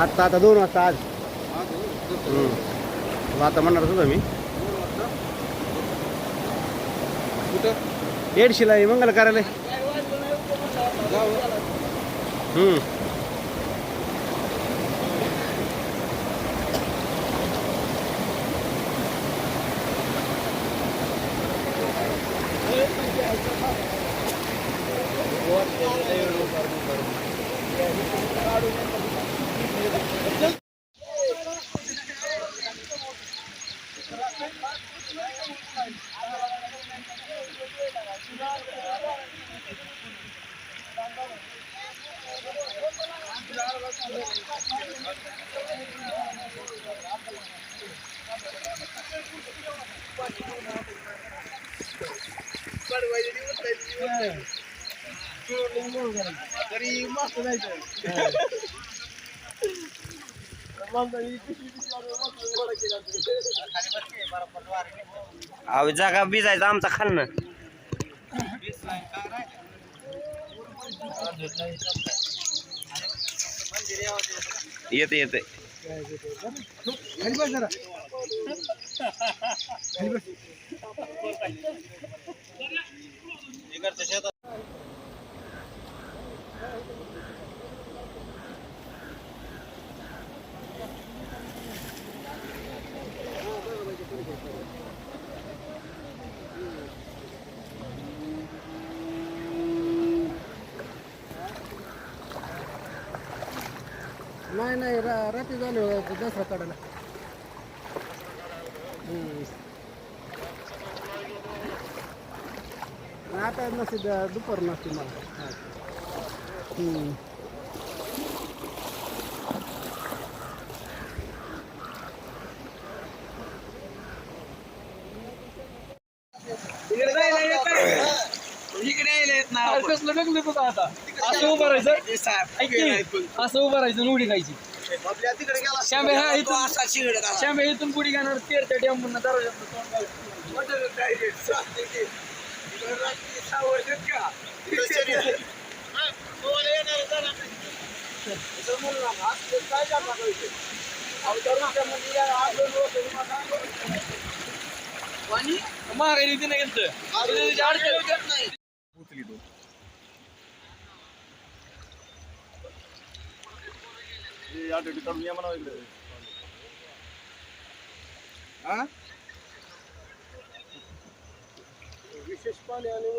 आता आता दोन वाजता आज. हम्म. आता म्हणणार होतो मी. येडशीला आहे मंगल कार्यालय Hmm. Thank you. हम्म. अहो जागा भिजायचा आमचा खाल्लं येते येते नाही नाही रा रात्री झाले दसरा काढायला. आता नसते दुपार नसते मला. कसलं आता? असं उभं राहायचं? असं उभं राहायचं उडी खायची. श्यामे हा इथून श्यामे इथून पुढे घेणार तेरच्या डॅम महागाई तिने घेतलं. अडचण नाही विशेष पाणी आणि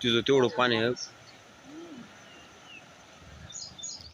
तिचं तेवढं पाणी आहे